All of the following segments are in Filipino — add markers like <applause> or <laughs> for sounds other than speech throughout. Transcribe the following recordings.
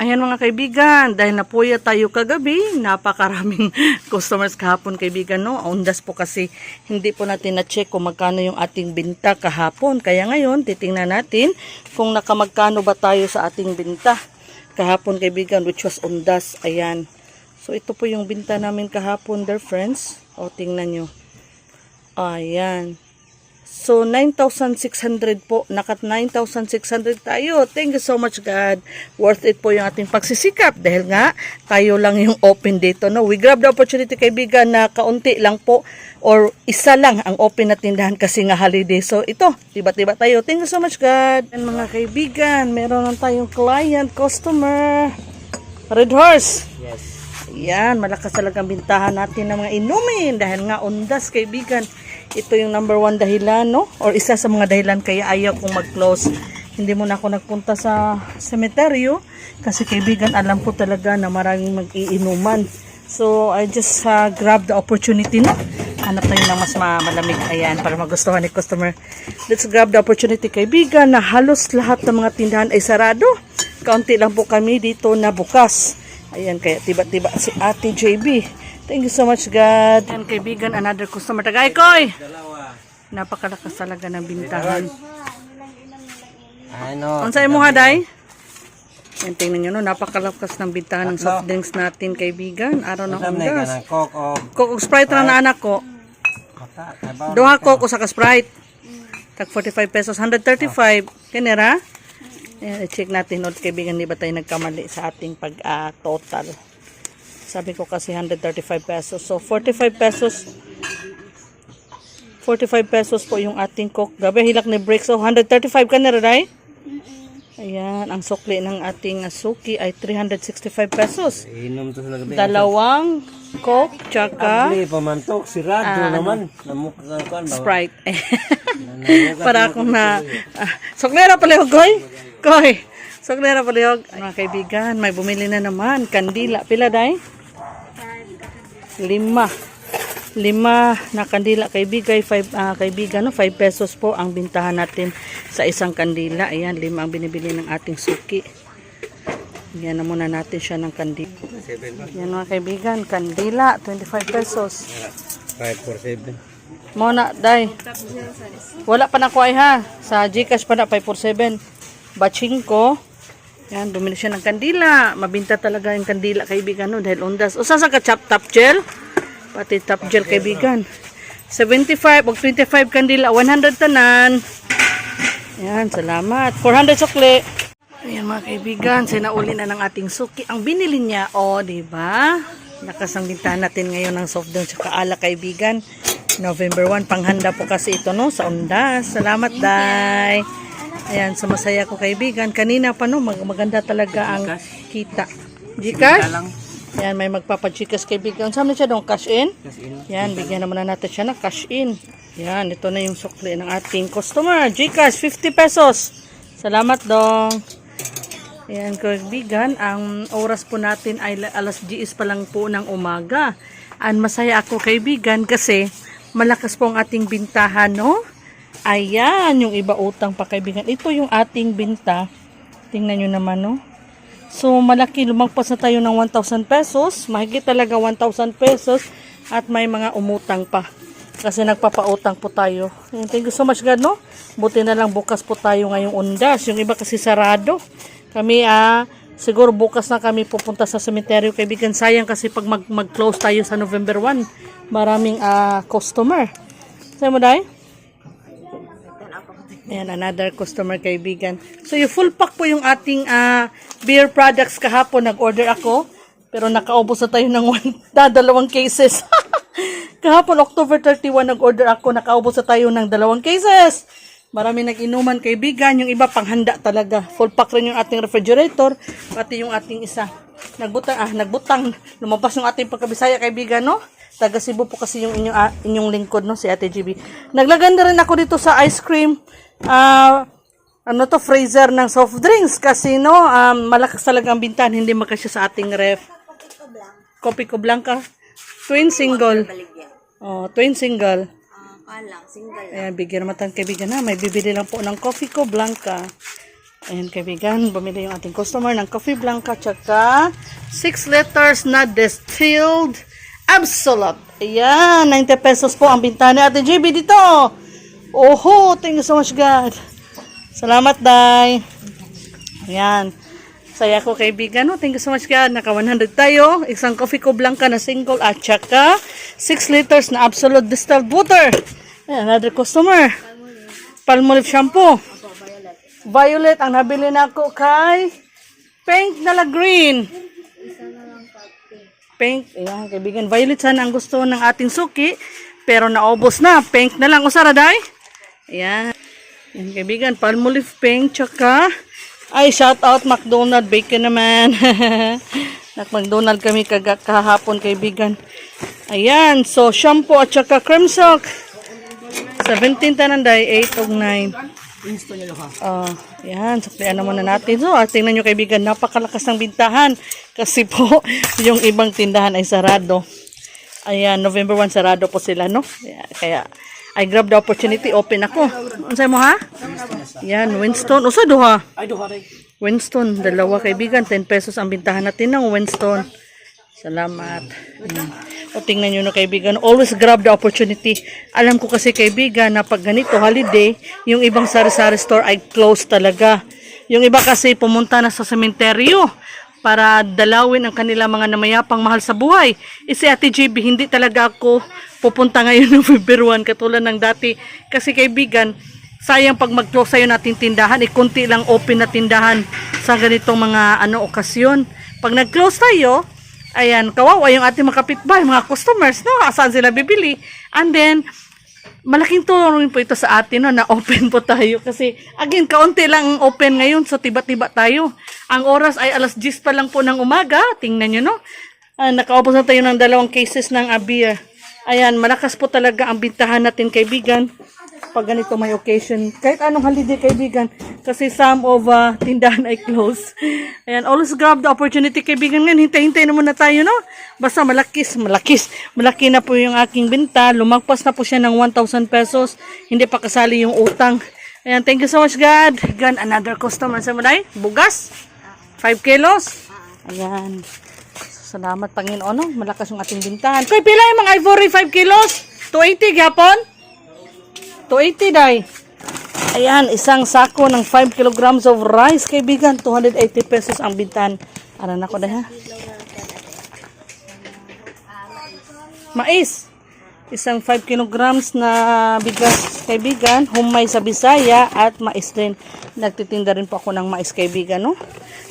Ayan mga kaibigan, dahil napuya tayo kagabi, napakaraming <laughs> customers kahapon kaibigan, no? Undas po kasi hindi po natin na-check kung magkano yung ating binta kahapon. Kaya ngayon, titingnan natin kung nakamagkano ba tayo sa ating binta kahapon kaibigan, which was undas. Ayan. So, ito po yung binta namin kahapon, dear friends. O, tingnan nyo. Ayan. So, 9,600 po. Nakat 9,600 tayo. Thank you so much, God. Worth it po yung ating pagsisikap. Dahil nga, tayo lang yung open dito. No? We grab the opportunity, kaibigan, na kaunti lang po or isa lang ang open na tindahan kasi nga holiday. So, ito, tiba-tiba tayo. Thank you so much, God. And mga kaibigan, meron lang tayong client, customer. Red Horse. Yes. Yan, malakas talagang bintahan natin ng mga inumin dahil nga undas, kaibigan. Ito yung number one dahilan, no? Or isa sa mga dahilan kaya ayaw kong mag-close. Hindi mo na ako nagpunta sa semeteryo kasi kaibigan, alam ko talaga na maraming mag-iinuman. So, I just uh, grab the opportunity, no? Hanap tayo ng mas ma- malamig. Ayan, para magustuhan ni customer. Let's grab the opportunity, kaibigan, na halos lahat ng mga tindahan ay sarado. Kaunti lang po kami dito na bukas. Ayan, kaya tiba-tiba si Ate JB. Thank you so much, God. And kaibigan, another customer. Tagay, Koy! Dalawa. Napakalakas talaga ng bintahan. Ano? Ang sa'yo mo, Haday? Yan, tingnan nyo, no? napakalakas ng bintahan ng soft drinks natin, kaibigan. Araw na ka undas. ng coke o Coke ug Sprite na anak ko. Duha Coke o saka Sprite. Tag 45 pesos, 135. Kanira? Ayan, i-check natin, no, kaibigan, di ba tayo nagkamali sa ating pag-total. Sabi ko kasi 135 pesos. So, 45 pesos 45 pesos po yung ating coke. Gabi, hilak ni break. So, 135 ka na, Ray? Ayan, ang sukli ng ating uh, suki ay 365 pesos. Inom to sa gabi. Dalawang coke, tsaka Abli, pamantok. Sirado Ah, ano? naman. Namukha ka ba? Sprite. <laughs> Para akong na... Ah, soklera pala yung goy. Goy. Soklera pala yung... Mga kaibigan, may bumili na naman. Kandila. Pila, day? Lima. Lima na kandila kaibigay, five, ah, kaibigan, no? 5 pesos po ang bintahan natin sa isang kandila. Ayan, lima ang binibili ng ating suki. Yan na muna natin siya ng kandila. Yan mga kaibigan, kandila, 25 pesos. 547. Mona, day. Wala pa na ko ay ha. Sa Gcash pa na 547. Batching ko. Yan, bumili siya ng kandila. Mabinta talaga yung kandila, kaibigan, no? Dahil undas. O, saan ka chop top gel? Pati top gel, kaibigan. 75 o 25 kandila. 100 tanan. Yan, salamat. 400 sukli. Ayan mga kaibigan, sinauli na ng ating suki. Ang binili niya, o, oh, di ba? Lakas ang bintahan natin ngayon ng soft drinks at ala kaibigan. November 1, panghanda po kasi ito no, sa Ondas. Salamat, Day. Ayan, sumasaya ko kaibigan. Kanina pa no, mag- maganda talaga ang kita. Gcash? Ayan, may magpapachikas kaibigan. Saan na siya doon? Cash in? Kasi ino. Yan, bigyan naman na natin siya ng cash in. Yan, ito na yung sukli ng ating customer. Gcash, 50 pesos. Salamat dong. Ayan, kaibigan, ang oras po natin ay la- alas 10 pa lang po ng umaga. And masaya ako kaibigan kasi malakas po ang ating bintahan, no? Ayan, yung iba utang pa kaibigan. Ito yung ating binta. Tingnan nyo naman, no? So, malaki, lumagpas na tayo ng 1,000 pesos. Mahigit talaga 1,000 pesos. At may mga umutang pa. Kasi nagpapautang po tayo. Ayan, Thank you so much, God, no? Buti na lang bukas po tayo ngayong undas. Yung iba kasi sarado. Kami, ah, siguro bukas na kami pupunta sa cemetery. Kaibigan, sayang kasi pag mag- mag-close tayo sa November 1, maraming ah, customer. Sa'yo mo, Day? Ayan, another customer kaibigan. So, yung full pack po yung ating ah, beer products kahapon. Nag-order ako. Pero nakaubos na tayo ng one, da, <laughs> dalawang cases. <laughs> kahapon, October 31, nag-order ako. Nakaubos na tayo ng dalawang cases. Marami nag-inuman kaibigan. Yung iba panghanda talaga. Full pack rin yung ating refrigerator. Pati yung ating isa. Nagbutang, ah, nagbutang. Lumabas yung ating pagkabisaya kaibigan, no? Taga Cebu po kasi yung inyong, ah, inyong lingkod, no? Si Ate GB. Naglaganda rin ako dito sa ice cream. Ah, ano to, freezer ng soft drinks. Kasi, no, um, malakas talaga ang bintahan. Hindi makasya sa ating ref. Kopi ko blanca. Twin single. Oh, twin single. Ah, lang, single. Ayan, bigyan naman tayong kaibigan na. May bibili lang po ng coffee ko blanca. Ayan kaibigan, bumili yung ating customer ng coffee blanca tsaka 6 liters na distilled absolute. Ayan, 90 pesos po ang binta ni Ate JB dito. Oho, thank you so much God. Salamat, Day. Ayan. Saya ko kaibigan, no? Thank you so much God. Naka 100 tayo. Isang coffee ko blanca na single at tsaka 6 liters na absolute distilled water. Ayan, another customer. Palmolive shampoo. Violet ang nabili na ako kay pink na la green. Pink. Ayan, kaibigan. Violet sana ang gusto ng ating suki. Pero naubos na. Pink na lang. Usara, day? Ayan. Ayan, kaibigan. Palmolive pink. Tsaka, ay, shout out McDonald. Bacon naman. <laughs> Nag-McDonald kami kaga- kahapon, kaibigan. Ayan. So, shampoo at tsaka cream sock. 17 tanan, day. 8 o 9. Ah, yan, saklian na muna natin. So, ah, tingnan nyo kaibigan, napakalakas ng bintahan. Kasi po, <laughs> yung ibang tindahan ay sarado. Ayan, November 1 sarado po sila, no? Kaya, I grab the opportunity, open ako. Ano mo ha? Yan, Winston. Usa duha. Ay, duha rin. Winston, dalawa kaibigan, 10 pesos ang bintahan natin ng Winston. Salamat. Ayan. O tingnan nyo na kaibigan, always grab the opportunity. Alam ko kasi kaibigan na pag ganito holiday, yung ibang sari-sari store ay closed talaga. Yung iba kasi pumunta na sa sementeryo para dalawin ang kanila mga namayapang mahal sa buhay. E si Ate JB, hindi talaga ako pupunta ngayon ng <laughs> February 1 katulad ng dati. Kasi kaibigan, sayang pag mag-close sa'yo natin tindahan, eh, kunti lang open na tindahan sa ganitong mga ano okasyon. Pag nag-close tayo, ayan, kawawa yung ating mga kapitbahay, mga customers, no? Saan sila bibili? And then, malaking tulong po ito sa atin no, na open po tayo. Kasi again kaunti lang ang open ngayon so tiba-tiba tayo. Ang oras ay alas 10 pa lang po ng umaga tingnan nyo no? Ah, nakaupos na tayo ng dalawang cases ng beer ayan malakas po talaga ang bintahan natin kaibigan pag ganito may occasion. Kahit anong holiday kaibigan kasi some of ah, tindahan ay close. Ayan always grab the opportunity kaibigan. Ngayon hintay-hintay na muna tayo no? Basta malakis malakis. Malaki na po yung aking binta. Lumagpas na po siya ng 1,000 pesos. Hindi pa kasali yung utang. Ayan thank you so much God. Gan another customer sa mulay bugas. 5 kilos. Ayan. Salamat Panginoon no? malakas yung ating bintahan. Koy, pila yung mga ivory? 5 kilos? 280 gapon 280 day. Ayan, isang sako ng 5 kilograms of rice, kaibigan. 280 pesos ang bintan. Ano na ko na ha? Mais. Isang 5 kilograms na bigas, kaibigan. Humay sa Bisaya at mais din. Nagtitinda rin po ako ng mais, kaibigan, no?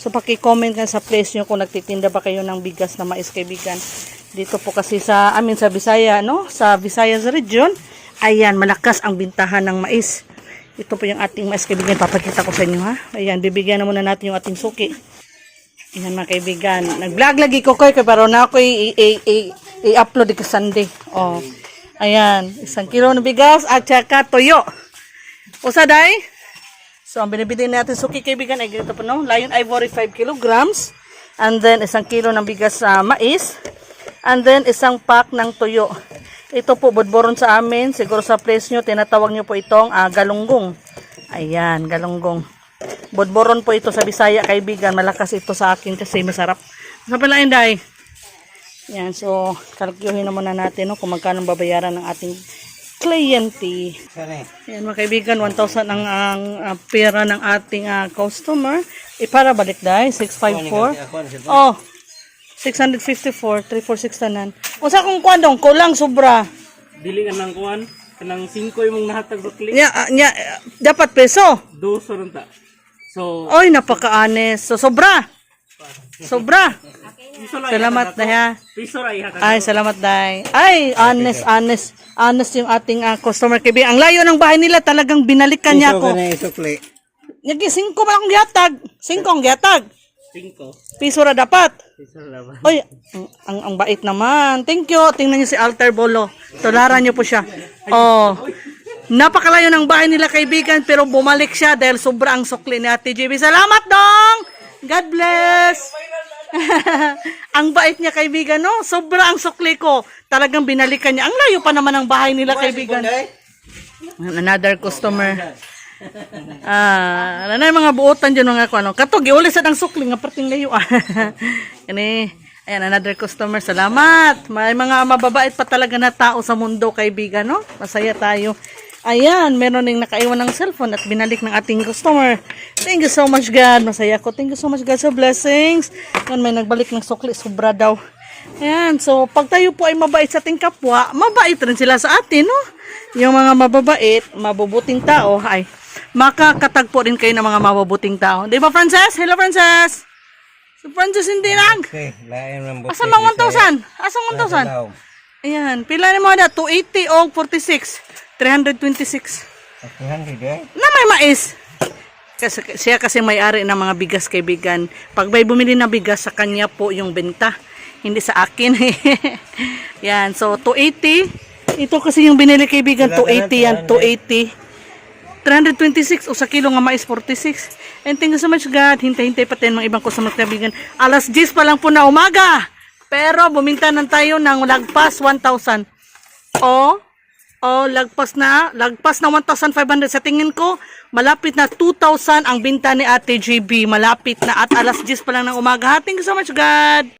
So, paki-comment ka sa place nyo kung nagtitinda ba kayo ng bigas na mais, kaibigan. Dito po kasi sa amin sa Bisaya, no? Sa Visayas region, ayan, malakas ang bintahan ng mais. Ito po yung ating mais, kaibigan. Papakita ko sa inyo, ha? Ayan, bibigyan na muna natin yung ating suki. Ayan, mga kaibigan. Nag-vlog lagi ko kayo, pero na ako i-upload ka Sunday. Oh. Ayan, isang kilo ng bigas at saka toyo. Usa, day? So, ang binibili natin suki kaibigan ay ganito po, no? Lion Ivory 5 kilograms. And then, isang kilo ng bigas sa mais. And then, isang pack ng tuyo. Ito po, budboron sa amin. Siguro sa place nyo, tinatawag nyo po itong ah, galunggong. Ayan, galunggong. Budboron po ito sa Bisaya, kaibigan. Malakas ito sa akin kasi masarap. Sa pala, Inday? Yan, so, kalkyuhin na muna natin no, kung magkano babayaran ng ating kliyente. Yan mga kaibigan, 1,000 ang, ang ah, pera ng ating ah, customer. E para balik dahil, 654. Ako na siya. Oh, 654, 346 tanan. O sa kung kwadong, kulang sobra. dili ka ng kuan kanang 5 imong nahatag sa click Nya, ah, nya, ah, dapat peso. dos ron ta so Oy, napaka-honest. So, sobra. Sobra. piso Salamat na ha. piso ra iha ka Ay, salamat day. Ay, honest, honest. Honest yung ating ah, customer kaibigan. Ang layo ng bahay nila, talagang binalikan niya Iso ako. ka na isukli. Man akong gihatag. Singko ang gihatag. 5 Piso ra dapat. piso ra ba Oy, ang, ang, ang bait naman. Thank you. Tingnan niyo si Alter Bolo. Tularan niyo po siya. Oh. Napakalayo ng bahay nila kaibigan pero bumalik siya dahil sobrang sukli ni Ate JB. Salamat dong! God bless! <laughs> ang bait niya kaibigan, no? Sobra ang sukli ko. Talagang binalikan niya. Ang layo pa naman ng bahay nila kaibigan. Another customer. Ah, na yung mga buotan dyan mga ko ano. Kato, giuli sa ng sukli nga parting layo. <laughs> Kani, ayan, another customer. Salamat. May mga mababait pa talaga na tao sa mundo, kaibigan, no? Masaya tayo. Ayan, meron ding nakaiwan ng cellphone at binalik ng ating customer. Thank you so much, God. Masaya ko. Thank you so much, God, sa blessings. Yan, may nagbalik ng sukli. Sobra daw. Ayan, so pag tayo po ay mabait sa ating kapwa, mabait rin sila sa atin, no? Yung mga mababait, mabubuting tao, ay makakatagpo rin kayo ng mga mabubuting tao. Di ba, Frances? Hello, Frances! Si Frances hindi lang. Okay, lain ng buti. Asa bang 1,000? Asa 1,000? Ayan, pila ni mo na? 280 o 46. 326. Hindi eh. Na may mais. Kasi, siya kasi may-ari ng mga bigas kaibigan. Pag may bumili na bigas, sa kanya po yung benta. Hindi sa akin. <laughs> yan, so 280. Ito kasi yung binili kaibigan, 280 yan, 280. 326 o sa kilo nga mais 46. And thank you so much God. Hintay-hintay pa tayo ng ibang customer kaibigan. Alas 10 pa lang po na umaga. Pero buminta na tayo ng lagpas 1,000. O, o lagpas na, lagpas na 1,500. Sa tingin ko, malapit na 2,000 ang binta ni Ate JB. Malapit na at alas 10 pa lang ng umaga. Thank you so much God.